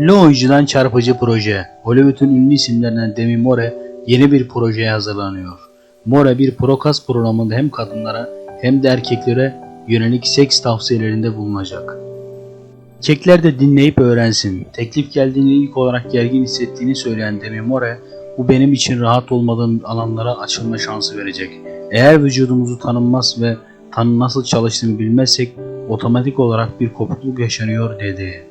Ünlü oyuncudan çarpıcı proje. Hollywood'un ünlü isimlerinden Demi Moore yeni bir projeye hazırlanıyor. Moore bir prokast programında hem kadınlara hem de erkeklere yönelik seks tavsiyelerinde bulunacak. Erkekler de dinleyip öğrensin. Teklif geldiğinde ilk olarak gergin hissettiğini söyleyen Demi Moore, bu benim için rahat olmadığım alanlara açılma şansı verecek. Eğer vücudumuzu tanınmaz ve tanı nasıl çalıştığını bilmezsek otomatik olarak bir kopukluk yaşanıyor dedi.